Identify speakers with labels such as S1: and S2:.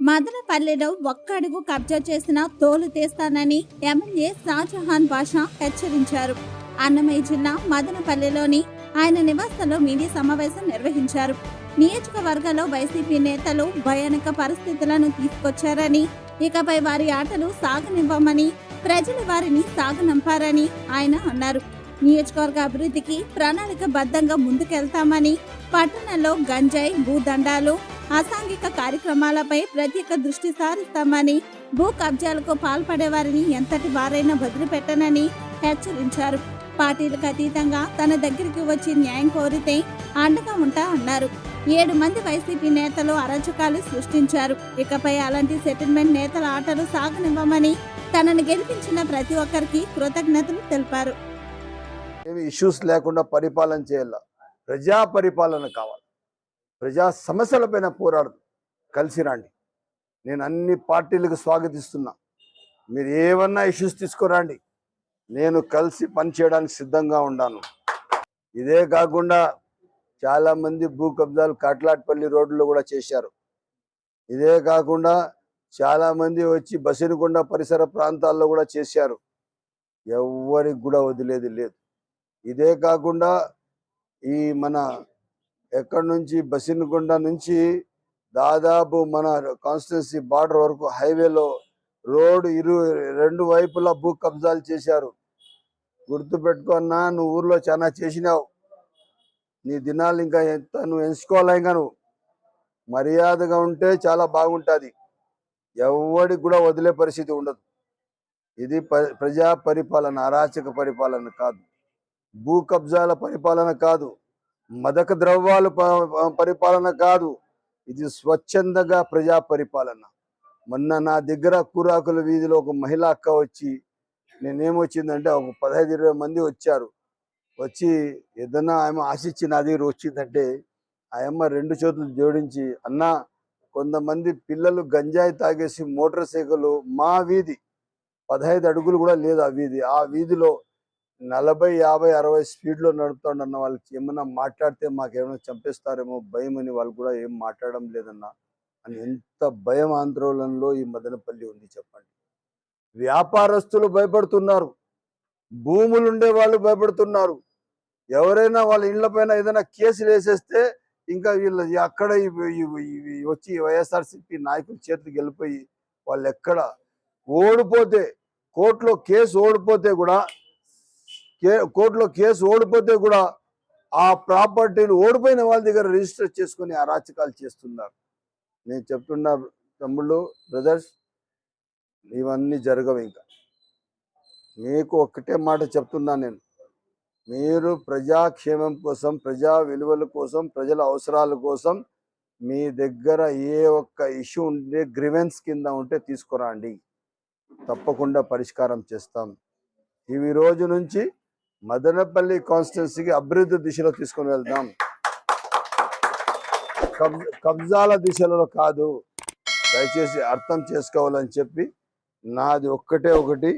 S1: మదనపల్లెలో ఒక్క అడుగు కబ్జా చేసిన తోలు తీస్తానని ఎమ్మెల్యే షాజహాన్ బాషా హెచ్చరించారు. అన్నమయ్య జిల్లా మదనపల్లెలోని ఆయన నివాసంలో మీడియా సమావేశం నిర్వహించారు. నియోజకవర్గంలో వైసీపీ నేతలు భయానక పరిస్థితులను తీసుకొచ్చారని ఇకపై వారి ఆటలు సాగనివ్వమని ప్రజలు వారిని సాగనంపారని ఆయన అన్నారు. నియోజకవర్గ అభివృద్ధికి ప్రణాళికబద్ధంగా ముందుకెళ్తామని పట్టణంలో గంజాయి భూదండాలు అసాంఘిక కార్యక్రమాలపై ప్రత్యేక దృష్టి సారిస్తామని భూ కబ్జాలకు పాల్పడే వారిని ఎంతటి వారైనా వదిలిపెట్టనని హెచ్చరించారు. పార్టీలకు అతీతంగా తన దగ్గరికి వచ్చి న్యాయం కోరితే అండగా ఉంటా అన్నారు. ఏడు మంది వైసీపీ నేతలు అరాచకాలు సృష్టించారు. ఇకపై అలాంటి సెటిల్మెంట్ నేతల ఆటలు సాగనివ్వమని తనను గెలిపించిన ప్రతి ఒక్కరికి కృతజ్ఞతలు తెలిపారు.
S2: ఏమి ఇష్యూస్ లేకుండా పరిపాలన చేయాల? ప్రజా పరిపాలన కావాలి. ప్రజా సమస్యలపైన పోరాడదు కలిసి రండి. నేను అన్ని పార్టీలకు స్వాగతిస్తున్నా. మీరు ఏమన్నా ఇష్యూస్ తీసుకురండి. నేను కలిసి పనిచేయడానికి సిద్ధంగా ఉన్నాను. ఇదే కాకుండా చాలామంది భూ కబ్జాలు కాట్లాట్పల్లి రోడ్లో కూడా చేశారు. ఇదే కాకుండా చాలామంది వచ్చి బసినకొండ పరిసర ప్రాంతాల్లో కూడా చేశారు. ఎవరికి కూడా వదిలేది లేదు. ఇదే కాకుండా ఈ మన ఎక్కడి నుంచి? బసినకొండ నుంచి దాదాపు మన కాన్స్టిట్యున్సీ బార్డర్ వరకు హైవేలో రోడ్డు ఇరు రెండు వైపులా భూ కబ్జాలు చేశారు. గుర్తు పెట్టుకున్నా నువ్వు ఊర్లో చాలా చేసినావు. నీ దినాలు ఇంకా ఎంత నువ్వు ఎంచుకోవాలి ఇంకా నువ్వు? మర్యాదగా ఉంటే చాలా బాగుంటుంది. ఎవడికి కూడా వదిలే పరిస్థితి ఉండదు. ఇది ప్రజా పరిపాలన అరాచక పరిపాలన కాదు. భూ కబ్జాల పరిపాలన కాదు. మదక ద్రవ్యాలు ప- పరిపాలన కాదు. ఇది స్వచ్ఛందగా ప్రజా పరిపాలన మొన్న నా దగ్గర కూరాకుల వీధిలో ఒక మహిళ అక్క వచ్చి నేనేమొచ్చిందంటే ఒక పదహైదు ఇరవై మంది వచ్చారు. వచ్చి ఏదన్నా ఆమె ఆశించి నా దగ్గర వచ్చిందంటే ఆయమ్మ రెండు చేతులు జోడించి అన్న కొంతమంది పిల్లలు గంజాయి తాగేసి మోటార్ సైకిల్ మా వీధి. పదహైదు అడుగులు కూడా లేదు ఆ వీధి. ఆ వీధిలో నలభై యాభై అరవై స్పీడ్లో నడుపుతాడన్న వాళ్ళకి ఏమన్నా మాట్లాడితే మాకేమైనా చంపేస్తారేమో భయం అని వాళ్ళు కూడా ఏం మాట్లాడడం లేదన్నా అని ఎంత భయం ఆందోళనలో ఈ మదనపల్లి ఉంది చెప్పండి. వ్యాపారస్తులు భయపడుతున్నారు. భూములు ఉండే వాళ్ళు భయపడుతున్నారు. ఎవరైనా వాళ్ళ ఇళ్ళ పైన ఏదైనా కేసులు వేసేస్తే ఇంకా వీళ్ళ అక్కడ వచ్చి వైఎస్ఆర్సిపి నాయకుల చేతికి వెళ్ళిపోయి వాళ్ళు ఎక్కడ ఓడిపోతే కోర్టులో కేసు ఓడిపోతే కూడా కోర్టులో కేసు ఓడిపోతే కూడా ఆ ప్రాపర్టీలు ఓడిపోయిన వాళ్ళ దగ్గర రిజిస్టర్ చేసుకొని అరాచకాలు చేస్తున్నారు. నేను చెప్తున్నా తమ్ముళ్ళు బ్రదర్స్ ఇవన్నీ జరగవు ఇంకా. మీకు ఒక్కటే మాట చెప్తున్నా నేను. మీరు ప్రజాక్షేమం కోసం ప్రజా విలువల కోసం ప్రజల అవసరాల కోసం మీ దగ్గర ఏ ఒక్క ఇష్యూ ఉంటే గ్రివెన్స్ కింద ఉంటే తీసుకురండి. తప్పకుండా పరిష్కారం చేస్తాం. ఇవి రోజు నుంచి మదనపల్లి కాన్స్టిట్యున్సీకి అభివృద్ధి దిశలో తీసుకొని వెళ్దాం. కబ్ కబ్జాల దిశలో కాదు దయచేసి అర్థం చేసుకోవాలని చెప్పి నాది ఒక్కటే ఒకటి.